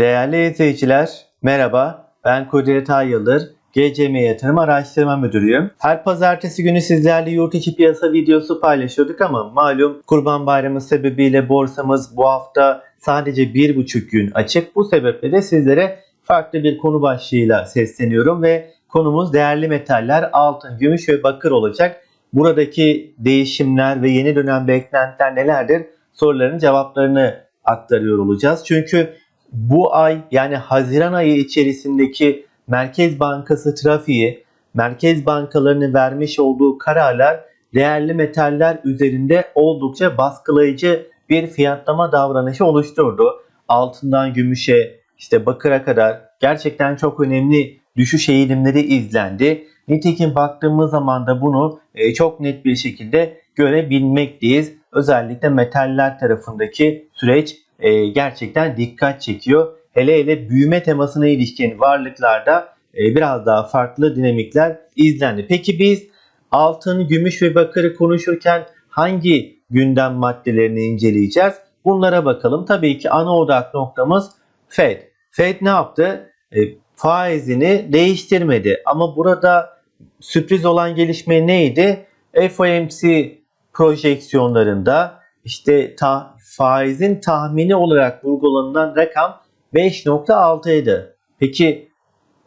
Değerli izleyiciler, merhaba. Ben Kudret Ayyıldır. GCM Yatırım Araştırma Müdürüyüm. Her pazartesi günü sizlerle yurt içi piyasa videosu paylaşıyorduk ama malum Kurban Bayramı sebebiyle borsamız bu hafta sadece 1,5 gün açık. Bu sebeple de sizlere farklı bir konu başlığıyla sesleniyorum ve konumuz değerli metaller altın, gümüş ve bakır olacak. Buradaki değişimler ve yeni dönem beklentiler nelerdir? Soruların cevaplarını aktarıyor olacağız. Çünkü bu ay yani Haziran ayı içerisindeki Merkez Bankası trafiği, merkez bankalarının vermiş olduğu kararlar değerli metaller üzerinde oldukça baskılayıcı bir fiyatlama davranışı oluşturdu. Altından gümüşe, işte bakıra kadar gerçekten çok önemli düşüş eğilimleri izlendi. Nitekim baktığımız zaman da bunu e, çok net bir şekilde görebilmekteyiz. Özellikle metaller tarafındaki süreç e, gerçekten dikkat çekiyor. Hele hele büyüme temasına ilişkin varlıklarda e, biraz daha farklı dinamikler izlendi. Peki biz altın, gümüş ve bakırı konuşurken hangi gündem maddelerini inceleyeceğiz? Bunlara bakalım. Tabii ki ana odak noktamız Fed. Fed ne yaptı? E, faizini değiştirmedi. Ama burada sürpriz olan gelişme neydi? FOMC projeksiyonlarında işte ta, faizin tahmini olarak vurgulanan rakam 5.6 idi. Peki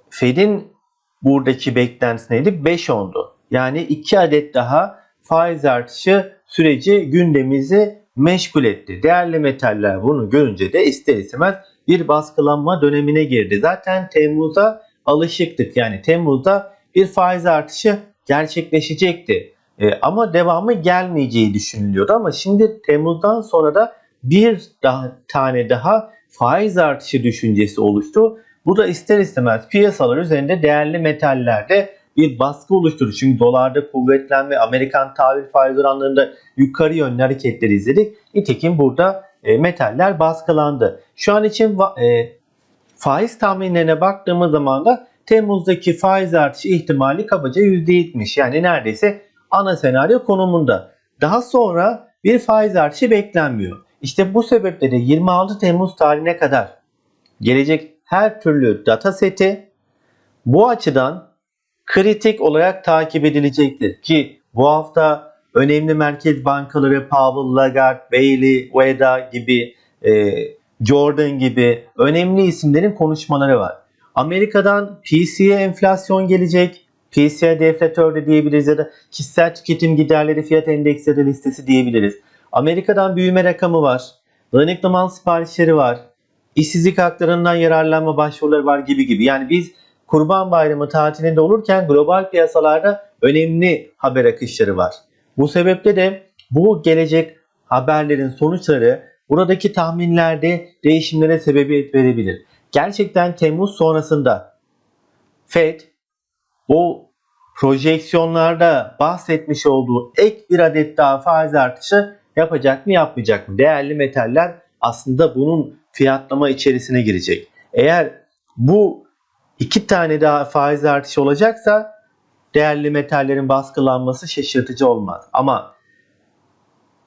Fed'in buradaki beklentisi neydi? 5.10'du. Yani 2 adet daha faiz artışı süreci gündemimizi meşgul etti. Değerli metaller bunu görünce de ister istemez bir baskılanma dönemine girdi. Zaten Temmuz'a alışıktık. Yani Temmuz'da bir faiz artışı gerçekleşecekti. E, ama devamı gelmeyeceği düşünülüyordu. Ama şimdi Temmuz'dan sonra da bir daha tane daha faiz artışı düşüncesi oluştu. Bu da ister istemez piyasalar üzerinde değerli metallerde bir baskı oluşturdu. Çünkü dolarda kuvvetlenme, Amerikan tahvil faiz oranlarında yukarı yönlü hareketler izledik. Nitekim burada e, metaller baskılandı. Şu an için e, faiz tahminlerine baktığımız zaman da Temmuz'daki faiz artışı ihtimali kabaca %70. Yani neredeyse ana senaryo konumunda. Daha sonra bir faiz artışı beklenmiyor. İşte bu sebeple de 26 Temmuz tarihine kadar gelecek her türlü data seti bu açıdan kritik olarak takip edilecektir. Ki bu hafta önemli merkez bankaları Powell, Lagarde, Bailey, Ueda gibi, e, Jordan gibi önemli isimlerin konuşmaları var. Amerika'dan PCE enflasyon gelecek. PCE deflatör de diyebiliriz ya da kişisel tüketim giderleri fiyat endeksleri listesi diyebiliriz. Amerika'dan büyüme rakamı var. Dayanıklı siparişleri var. İşsizlik haklarından yararlanma başvuruları var gibi gibi. Yani biz Kurban Bayramı tatilinde olurken global piyasalarda önemli haber akışları var. Bu sebeple de bu gelecek haberlerin sonuçları buradaki tahminlerde değişimlere sebebiyet verebilir. Gerçekten Temmuz sonrasında Fed o projeksiyonlarda bahsetmiş olduğu ek bir adet daha faiz artışı yapacak mı yapmayacak mı? Değerli metaller aslında bunun fiyatlama içerisine girecek. Eğer bu iki tane daha faiz artışı olacaksa değerli metallerin baskılanması şaşırtıcı olmaz. Ama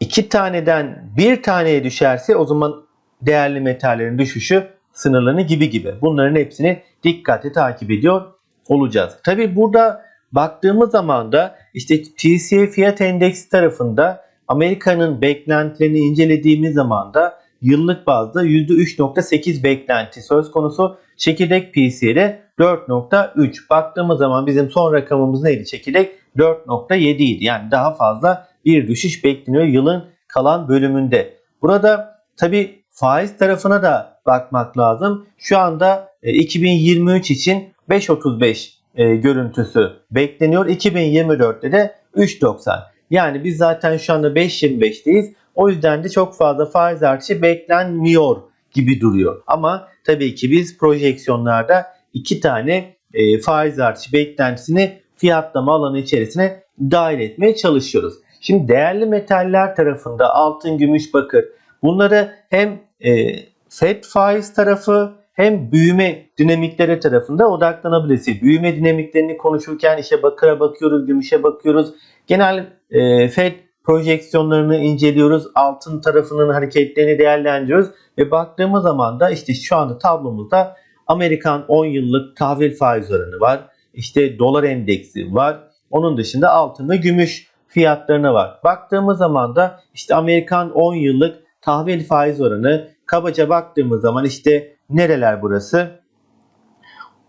iki taneden bir taneye düşerse o zaman değerli metallerin düşüşü sınırlarını gibi gibi. Bunların hepsini dikkatli takip ediyor olacağız. Tabi burada baktığımız zaman da işte TCE fiyat endeksi tarafında Amerika'nın beklentilerini incelediğimiz zaman da yıllık bazda %3.8 beklenti söz konusu. Çekirdek PC'de 4.3. Baktığımız zaman bizim son rakamımız neydi? Çekirdek 4.7 idi. Yani daha fazla bir düşüş bekleniyor yılın kalan bölümünde. Burada tabi faiz tarafına da bakmak lazım. Şu anda 2023 e, için 5.35 e, görüntüsü bekleniyor. 2024'te de 3.90. Yani biz zaten şu anda 5.25'teyiz. O yüzden de çok fazla faiz artışı beklenmiyor gibi duruyor. Ama tabii ki biz projeksiyonlarda iki tane e, faiz artışı beklentisini fiyatlama alanı içerisine dahil etmeye çalışıyoruz. Şimdi değerli metaller tarafında altın, gümüş, bakır bunları hem e, FED faiz tarafı hem büyüme dinamikleri tarafında odaklanabiliriz. Büyüme dinamiklerini konuşurken işte bakıra bakıyoruz, gümüşe bakıyoruz. Genel e, FED projeksiyonlarını inceliyoruz. Altın tarafının hareketlerini değerlendiriyoruz. Ve baktığımız zaman da işte şu anda tablomuzda Amerikan 10 yıllık tahvil faiz oranı var. İşte dolar endeksi var. Onun dışında altın ve gümüş fiyatlarına var. Baktığımız zaman da işte Amerikan 10 yıllık tahvil faiz oranı kabaca baktığımız zaman işte nereler burası?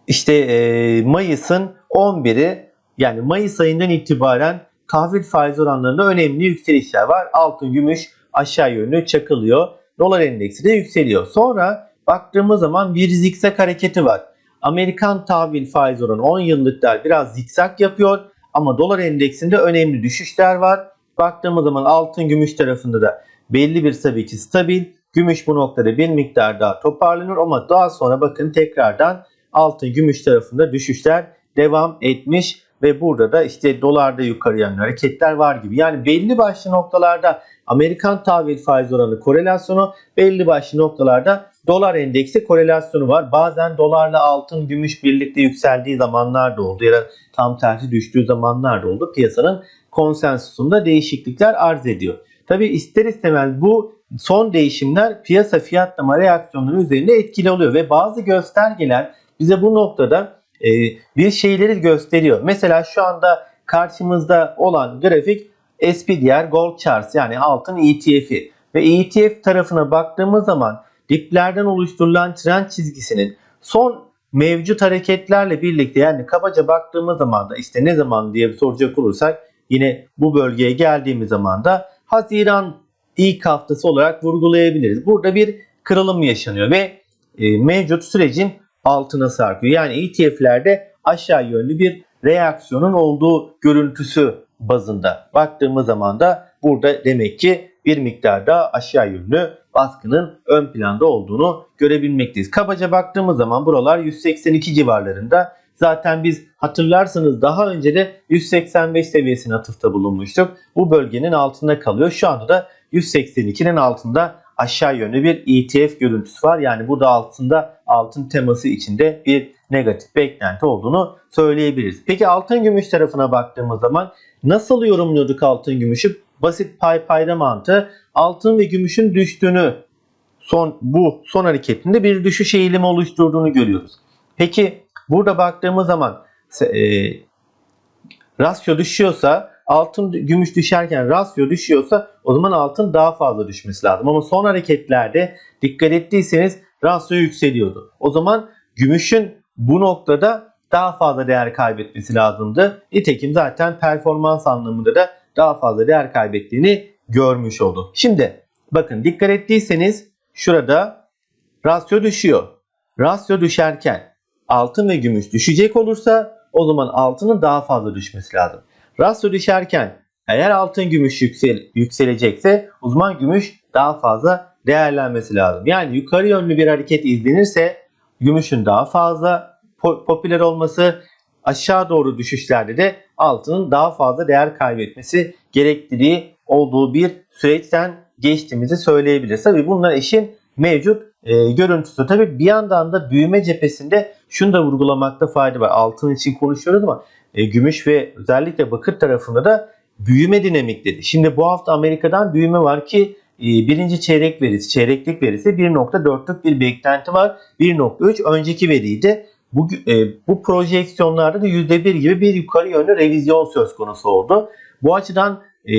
İşte e, Mayıs'ın 11'i yani Mayıs ayından itibaren tahvil faiz oranlarında önemli yükselişler var. Altın, gümüş aşağı yönlü çakılıyor. Dolar endeksi de yükseliyor. Sonra baktığımız zaman bir zikzak hareketi var. Amerikan tahvil faiz oranı 10 yıllıklar biraz zikzak yapıyor ama dolar endeksinde önemli düşüşler var. Baktığımız zaman altın gümüş tarafında da belli bir tabii ki stabil. Gümüş bu noktada bir miktar daha toparlanır ama daha sonra bakın tekrardan altın gümüş tarafında düşüşler devam etmiş ve burada da işte dolarda yukarı yönlü hareketler var gibi. Yani belli başlı noktalarda Amerikan tahvil faiz oranı korelasyonu, belli başlı noktalarda dolar endeksi korelasyonu var. Bazen dolarla altın, gümüş birlikte yükseldiği zamanlar da oldu ya da tam tersi düştüğü zamanlar da oldu. Piyasanın konsensusunda değişiklikler arz ediyor. Tabi ister istemez bu son değişimler piyasa fiyatlama reaksiyonları üzerinde etkili oluyor ve bazı göstergeler bize bu noktada e, bir şeyleri gösteriyor. Mesela şu anda karşımızda olan grafik SPDR Gold Charts yani altın ETF'i ve ETF tarafına baktığımız zaman diplerden oluşturulan trend çizgisinin son mevcut hareketlerle birlikte yani kabaca baktığımız zaman da işte ne zaman diye soracak olursak yine bu bölgeye geldiğimiz zaman da Haziran ilk haftası olarak vurgulayabiliriz. Burada bir kırılım yaşanıyor ve e, mevcut sürecin altına sarkıyor. Yani ETF'lerde aşağı yönlü bir reaksiyonun olduğu görüntüsü bazında baktığımız zaman da burada demek ki bir miktar daha aşağı yönlü baskının ön planda olduğunu görebilmekteyiz. Kabaca baktığımız zaman buralar 182 civarlarında. Zaten biz hatırlarsanız daha önce de 185 seviyesine atıfta bulunmuştuk. Bu bölgenin altında kalıyor. Şu anda da 182'nin altında aşağı yönlü bir ETF görüntüsü var. Yani bu da altında altın teması içinde bir negatif beklenti olduğunu söyleyebiliriz. Peki altın gümüş tarafına baktığımız zaman nasıl yorumluyorduk altın gümüşü? Basit pay payda mantığı altın ve gümüşün düştüğünü son bu son hareketinde bir düşüş eğilimi oluşturduğunu görüyoruz. Peki burada baktığımız zaman e, rasyo düşüyorsa altın gümüş düşerken rasyo düşüyorsa o zaman altın daha fazla düşmesi lazım. Ama son hareketlerde dikkat ettiyseniz rasyo yükseliyordu. O zaman gümüşün bu noktada daha fazla değer kaybetmesi lazımdı. Nitekim zaten performans anlamında da daha fazla değer kaybettiğini görmüş oldu. Şimdi bakın dikkat ettiyseniz şurada rasyo düşüyor. Rasyo düşerken altın ve gümüş düşecek olursa o zaman altının daha fazla düşmesi lazım. Rasyo düşerken eğer altın gümüş yüksel, yükselecekse o zaman gümüş daha fazla değerlenmesi lazım. Yani yukarı yönlü bir hareket izlenirse gümüşün daha fazla popüler olması aşağı doğru düşüşlerde de altının daha fazla değer kaybetmesi gerektiği olduğu bir süreçten geçtiğimizi söyleyebiliriz. Tabi bunlar işin mevcut e, görüntüsü. Tabi bir yandan da büyüme cephesinde şunu da vurgulamakta fayda var. Altın için konuşuyoruz ama e, gümüş ve özellikle bakır tarafında da büyüme dinamikleri. Şimdi bu hafta Amerika'dan büyüme var ki e, birinci çeyrek verisi, çeyreklik verisi 1.4'lük bir beklenti var. 1.3 önceki veriydi. Bu, e, bu projeksiyonlarda da %1 gibi bir yukarı yönlü revizyon söz konusu oldu. Bu açıdan e,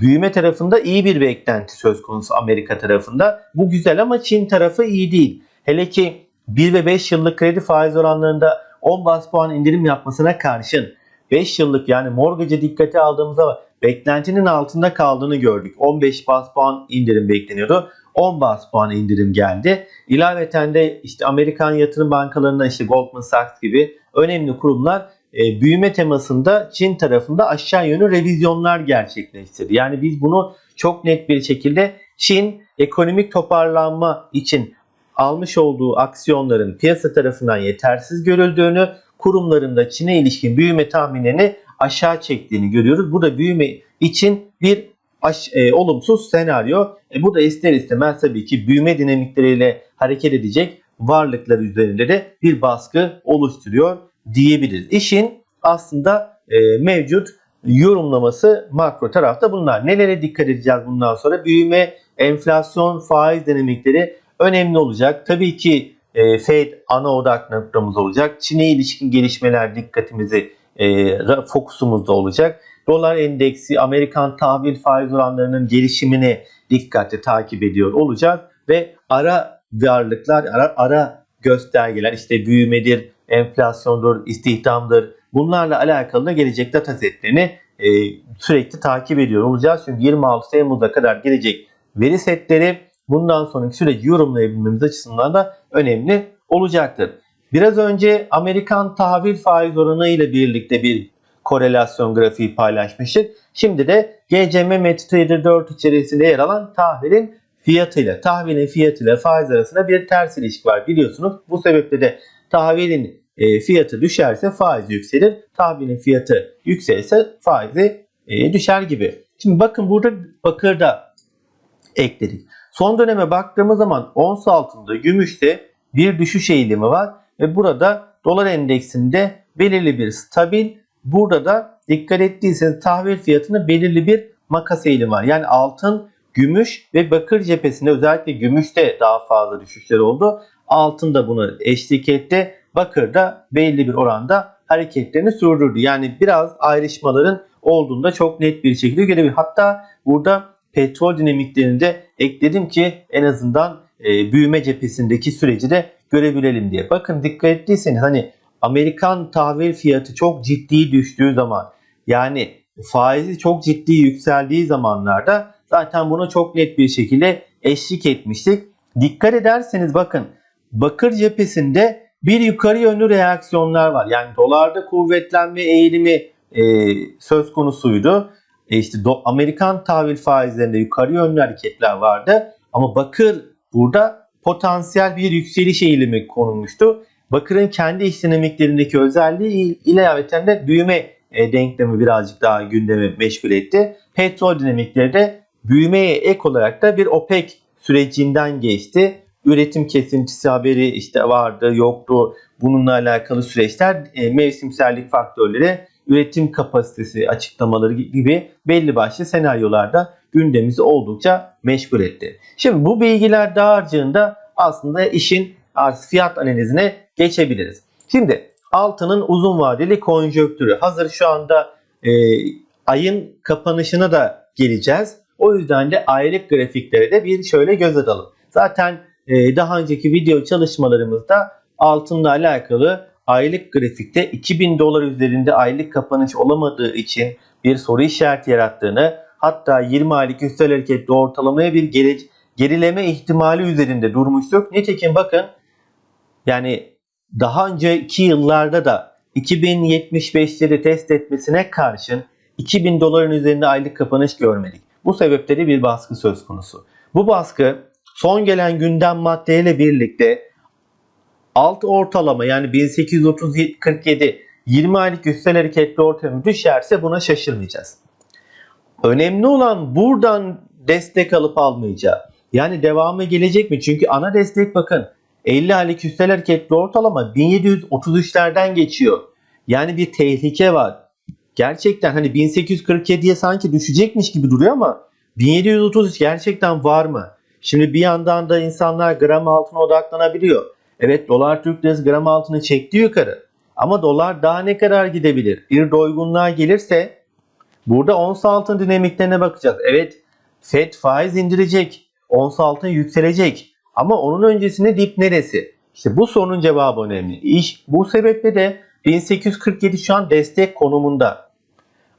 büyüme tarafında iyi bir beklenti söz konusu Amerika tarafında. Bu güzel ama Çin tarafı iyi değil. Hele ki 1 ve 5 yıllık kredi faiz oranlarında 10 bas puan indirim yapmasına karşın 5 yıllık yani mortgage'ı dikkate aldığımızda beklentinin altında kaldığını gördük. 15 bas puan indirim bekleniyordu. 10 bas puan indirim geldi. İlaveten de işte Amerikan yatırım bankalarına işte Goldman Sachs gibi önemli kurumlar e, büyüme temasında Çin tarafında aşağı yönlü revizyonlar gerçekleştirdi. Yani biz bunu çok net bir şekilde Çin ekonomik toparlanma için almış olduğu aksiyonların piyasa tarafından yetersiz görüldüğünü, kurumlarında Çin'e ilişkin büyüme tahminlerini aşağı çektiğini görüyoruz. Bu da büyüme için bir aş, e, olumsuz senaryo. E, bu da ister istemez tabii ki büyüme dinamikleriyle hareket edecek varlıklar üzerinde de bir baskı oluşturuyor diyebiliriz. İşin aslında e, mevcut yorumlaması makro tarafta bunlar. Nelere dikkat edeceğiz bundan sonra? Büyüme, enflasyon, faiz dinamikleri önemli olacak. Tabii ki e, Fed ana odak noktamız olacak. Çin'e ilişkin gelişmeler dikkatimizi e, fokusumuzda olacak. Dolar endeksi, Amerikan tahvil faiz oranlarının gelişimini dikkatli takip ediyor olacağız ve ara varlıklar, ara, ara göstergeler işte büyümedir, enflasyondur, istihdamdır. Bunlarla alakalı da gelecek data setlerini e, sürekli takip ediyor olacağız. Çünkü 26 Temmuz'a kadar gelecek veri setleri bundan sonraki süreci yorumlayabilmemiz açısından da önemli olacaktır. Biraz önce Amerikan tahvil faiz oranı ile birlikte bir korelasyon grafiği paylaşmıştık. Şimdi de GCM MetaTrader 4 içerisinde yer alan tahvilin fiyatıyla, tahvilin fiyatıyla faiz arasında bir ters ilişki var biliyorsunuz. Bu sebeple de tahvilin e, fiyatı düşerse faiz yükselir. Tahvilin fiyatı yükselirse faizi e, düşer gibi. Şimdi bakın burada bakırda ekledik. Son döneme baktığımız zaman ons altında gümüşte bir düşüş eğilimi var ve burada dolar endeksinde belirli bir stabil burada da dikkat ettiyseniz tahvil fiyatında belirli bir makas eğilimi var. Yani altın, gümüş ve bakır cephesinde özellikle gümüşte daha fazla düşüşler oldu. Altın da bunu eşlik etti. Bakır da belli bir oranda hareketlerini sürdürdü. Yani biraz ayrışmaların olduğunda çok net bir şekilde görebilir. Hatta burada petrol dinamiklerini de ekledim ki en azından e, büyüme cephesindeki süreci de görebilelim diye. Bakın dikkat ettiyseniz hani Amerikan tahvil fiyatı çok ciddi düştüğü zaman yani faizi çok ciddi yükseldiği zamanlarda zaten buna çok net bir şekilde eşlik etmiştik. Dikkat ederseniz bakın bakır cephesinde bir yukarı yönlü reaksiyonlar var. Yani dolarda kuvvetlenme eğilimi e, söz konusuydu. E işte do, Amerikan tahvil faizlerinde yukarı yönlü hareketler vardı. Ama bakır burada potansiyel bir yükseliş eğilimi konulmuştu. Bakır'ın kendi iş dinamiklerindeki özelliği ilaveten de büyüme e, denklemi birazcık daha gündemi meşgul etti. Petrol dinamikleri de büyümeye ek olarak da bir OPEC sürecinden geçti. Üretim kesintisi haberi işte vardı, yoktu. Bununla alakalı süreçler e, mevsimsellik faktörleri, üretim kapasitesi açıklamaları gibi belli başlı senaryolarda gündemimizi oldukça meşgul etti. Şimdi bu bilgiler dağarcığında aslında işin fiyat analizine geçebiliriz. Şimdi altının uzun vadeli konjonktürü hazır şu anda e, ayın kapanışına da geleceğiz. O yüzden de aylık grafiklere de bir şöyle göz atalım. Zaten e, daha önceki video çalışmalarımızda altınla alakalı aylık grafikte 2000 dolar üzerinde aylık kapanış olamadığı için bir soru işareti yarattığını hatta 20 aylık üstel hareketli ortalamaya bir geri, gerileme ihtimali üzerinde durmuştuk. Nitekim bakın yani daha önceki yıllarda da 2075'leri test etmesine karşın 2000 doların üzerinde aylık kapanış görmedik. Bu sebeple de bir baskı söz konusu. Bu baskı son gelen gündem maddeyle birlikte alt ortalama yani 1847 20 aylık üstel hareketli ortamı düşerse buna şaşırmayacağız. Önemli olan buradan destek alıp almayacağı. Yani devamı gelecek mi? Çünkü ana destek bakın 50 aylık üstel hareketli ortalama 1733'lerden geçiyor. Yani bir tehlike var. Gerçekten hani 1847'ye sanki düşecekmiş gibi duruyor ama 1733 gerçekten var mı? Şimdi bir yandan da insanlar gram altına odaklanabiliyor. Evet dolar Türk lirası gram altını çekti yukarı. Ama dolar daha ne kadar gidebilir? Bir doygunluğa gelirse burada ons altın dinamiklerine bakacağız. Evet FED faiz indirecek. Ons altın yükselecek. Ama onun öncesinde dip neresi? İşte bu sorunun cevabı önemli. İş bu sebeple de 1847 şu an destek konumunda.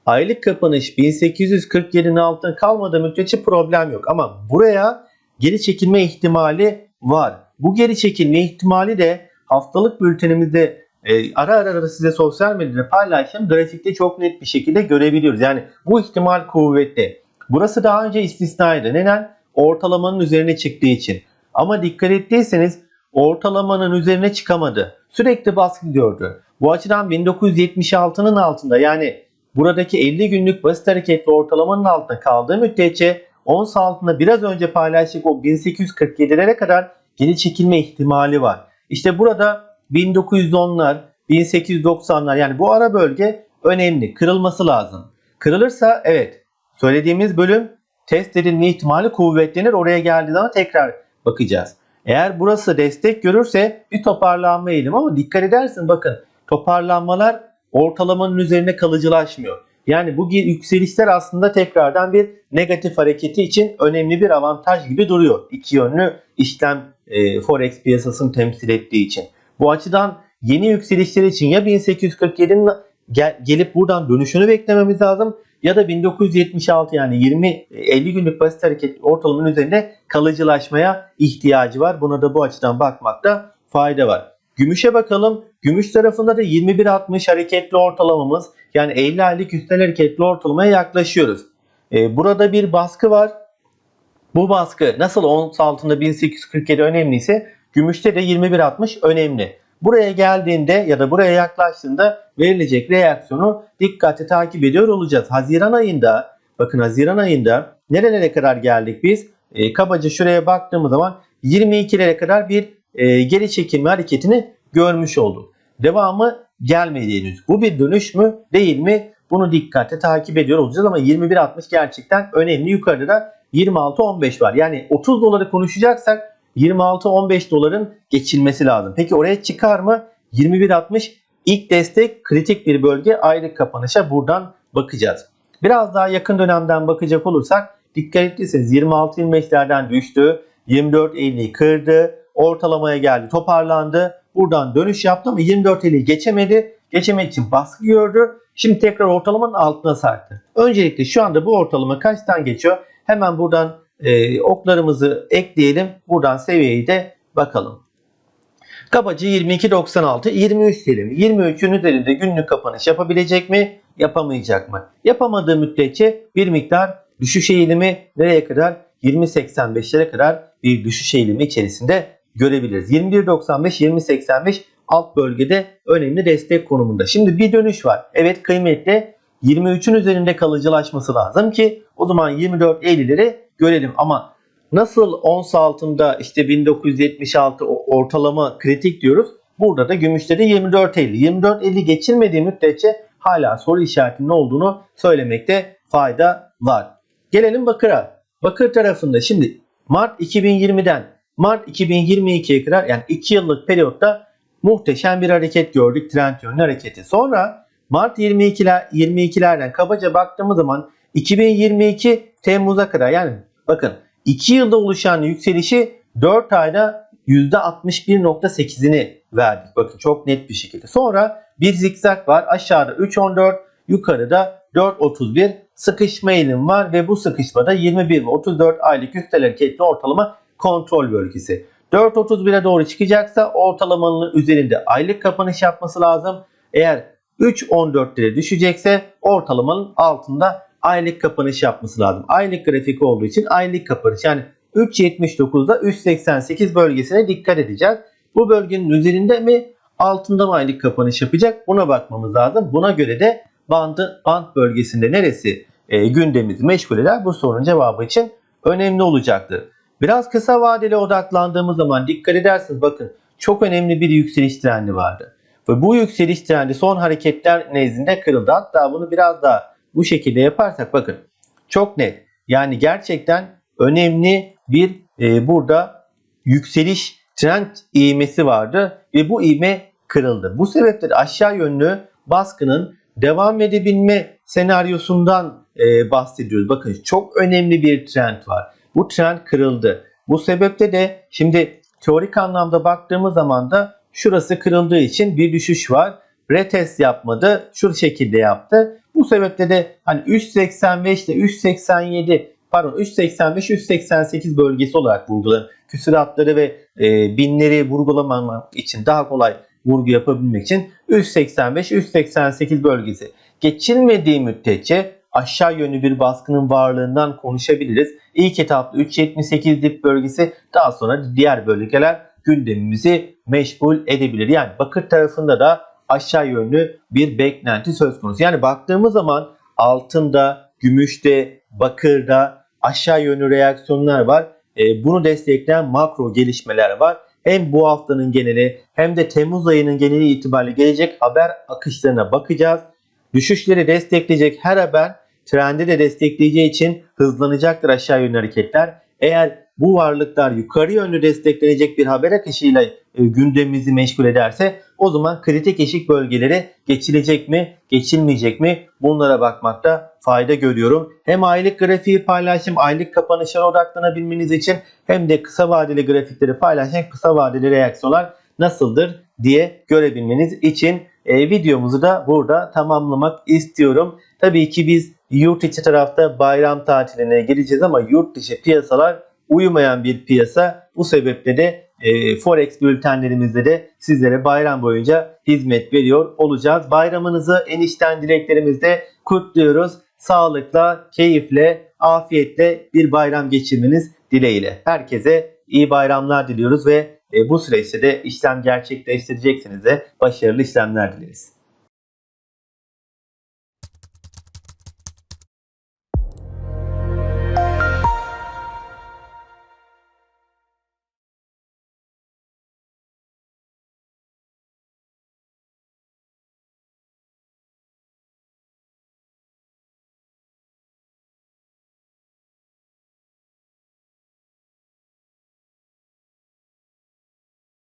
Aylık kapanış 1847'nin altında kalmadığı müddetçe problem yok. Ama buraya geri çekilme ihtimali var. Bu geri çekilme ihtimali de haftalık bültenimizde e, ara ara size sosyal medyada paylaştığım grafikte çok net bir şekilde görebiliyoruz. Yani bu ihtimal kuvvetli. Burası daha önce istisnaydı. Neden? Ortalamanın üzerine çıktığı için. Ama dikkat ettiyseniz ortalamanın üzerine çıkamadı. Sürekli baskı gördü. Bu açıdan 1976'nın altında yani buradaki 50 günlük basit hareketli ortalamanın altında kaldığı müddetçe ons altında biraz önce paylaştık o 1847'lere kadar geri çekilme ihtimali var. İşte burada 1910'lar, 1890'lar yani bu ara bölge önemli. Kırılması lazım. Kırılırsa evet söylediğimiz bölüm test edilme ihtimali kuvvetlenir. Oraya geldiği zaman tekrar bakacağız. Eğer burası destek görürse bir toparlanma eğilimi ama dikkat edersin bakın toparlanmalar ortalamanın üzerine kalıcılaşmıyor. Yani bu yükselişler aslında tekrardan bir negatif hareketi için önemli bir avantaj gibi duruyor. İki yönlü işlem e, forex piyasasını temsil ettiği için. Bu açıdan yeni yükselişler için ya 1847'nin gel, gelip buradan dönüşünü beklememiz lazım ya da 1976 yani 20-50 günlük basit hareket ortalamanın üzerinde kalıcılaşmaya ihtiyacı var. Buna da bu açıdan bakmakta fayda var. Gümüşe bakalım. Gümüş tarafında da 21.60 hareketli ortalamamız yani 50 aylık üstel hareketli ortalamaya yaklaşıyoruz. Ee, burada bir baskı var. Bu baskı nasıl ons altında 1847 önemliyse gümüşte de 21.60 önemli. Buraya geldiğinde ya da buraya yaklaştığında verilecek reaksiyonu dikkatli takip ediyor olacağız. Haziran ayında bakın Haziran ayında nerelere kadar geldik biz? E, kabaca şuraya baktığımız zaman 22'lere kadar bir e, geri çekilme hareketini görmüş olduk. Devamı gelmedi henüz. Bu bir dönüş mü değil mi? Bunu dikkatle takip ediyor olacağız ama 21.60 gerçekten önemli. Yukarıda da 26.15 var. Yani 30 doları konuşacaksak 26-15 doların geçilmesi lazım. Peki oraya çıkar mı? 21.60 ilk destek kritik bir bölge aylık kapanışa buradan bakacağız. Biraz daha yakın dönemden bakacak olursak dikkat ettiyseniz 26-25'lerden düştü. 24.50'yi kırdı. Ortalamaya geldi toparlandı. Buradan dönüş yaptı ama 24.50'yi geçemedi. Geçemek için baskı gördü. Şimdi tekrar ortalamanın altına sarktı. Öncelikle şu anda bu ortalama kaçtan geçiyor? Hemen buradan e, oklarımızı ekleyelim. Buradan seviyeyi de bakalım. Kabaca 22.96 23 diyelim. 23'ün üzerinde günlük kapanış yapabilecek mi? Yapamayacak mı? Yapamadığı müddetçe bir miktar düşüş eğilimi nereye kadar? 20.85'lere kadar bir düşüş eğilimi içerisinde görebiliriz. 21.95 alt bölgede önemli destek konumunda. Şimdi bir dönüş var. Evet kıymetli 23'ün üzerinde kalıcılaşması lazım ki o zaman 24.50'leri görelim ama nasıl ons altında işte 1976 ortalama kritik diyoruz. Burada da gümüşte de 24.50. 24.50 geçilmediği müddetçe hala soru işaretinin olduğunu söylemekte fayda var. Gelelim bakıra. Bakır tarafında şimdi Mart 2020'den Mart 2022'ye kadar yani 2 yıllık periyotta muhteşem bir hareket gördük. Trend yönlü hareketi. Sonra Mart 22'ler 22'lerden kabaca baktığımız zaman 2022 Temmuz'a kadar yani bakın 2 yılda oluşan yükselişi 4 ayda %61.8'ini verdik. Bakın çok net bir şekilde. Sonra bir zikzak var. Aşağıda 3.14, yukarıda 4.31 sıkışma eğilim var ve bu sıkışmada 21 ve 34 aylık üstel hareketli ortalama kontrol bölgesi. 4.31'e doğru çıkacaksa ortalamanın üzerinde aylık kapanış yapması lazım. Eğer 3.14'lere düşecekse ortalamanın altında aylık kapanış yapması lazım. Aylık grafik olduğu için aylık kapanış yani 3.79'da 3.88 bölgesine dikkat edeceğiz. Bu bölgenin üzerinde mi altında mı aylık kapanış yapacak buna bakmamız lazım. Buna göre de bandı, band bölgesinde neresi e, gündemimizi meşgul eder bu sorunun cevabı için önemli olacaktır. Biraz kısa vadeli odaklandığımız zaman dikkat edersiniz bakın çok önemli bir yükseliş trendi vardı. Ve bu yükseliş trendi son hareketler nezdinde kırıldı. Hatta bunu biraz daha bu şekilde yaparsak bakın çok net. Yani gerçekten önemli bir e, burada yükseliş trend ivmesi vardı ve bu ivme kırıldı. Bu sebeple aşağı yönlü baskının devam edebilme senaryosundan e, bahsediyoruz. Bakın çok önemli bir trend var. Bu trend kırıldı. Bu sebeple de şimdi teorik anlamda baktığımız zaman da şurası kırıldığı için bir düşüş var. Retest yapmadı. Şu şekilde yaptı. Bu sebeple de hani 385 ile 387 pardon 385 388 bölgesi olarak vurgulanır. Küsuratları ve e, binleri vurgulamamak için daha kolay vurgu yapabilmek için 385 388 bölgesi geçilmediği müddetçe aşağı yönlü bir baskının varlığından konuşabiliriz. İlk etapta 378 dip bölgesi daha sonra diğer bölgeler gündemimizi meşgul edebilir. Yani bakır tarafında da aşağı yönlü bir beklenti söz konusu. Yani baktığımız zaman altında, gümüşte, bakırda aşağı yönlü reaksiyonlar var. E, bunu destekleyen makro gelişmeler var. Hem bu haftanın geneli hem de Temmuz ayının geneli itibariyle gelecek haber akışlarına bakacağız. Düşüşleri destekleyecek her haber trendi de destekleyeceği için hızlanacaktır aşağı yönlü hareketler. Eğer bu varlıklar yukarı yönlü desteklenecek bir haber akışıyla e, gündemimizi meşgul ederse o zaman kritik eşik bölgeleri geçilecek mi, geçilmeyecek mi bunlara bakmakta fayda görüyorum. Hem aylık grafiği paylaşım, aylık kapanışlara odaklanabilmeniz için hem de kısa vadeli grafikleri paylaşım, kısa vadeli reaksiyonlar nasıldır diye görebilmeniz için e, videomuzu da burada tamamlamak istiyorum. Tabii ki biz yurt içi tarafta bayram tatiline gireceğiz ama yurt dışı piyasalar uyumayan bir piyasa. Bu sebeple de e, Forex bültenlerimizde de sizlere bayram boyunca hizmet veriyor olacağız. Bayramınızı enişten dileklerimizde kutluyoruz. Sağlıkla, keyifle, afiyetle bir bayram geçirmeniz dileğiyle. Herkese iyi bayramlar diliyoruz ve e, bu süreçte de işlem gerçekleştireceksiniz de başarılı işlemler dileriz.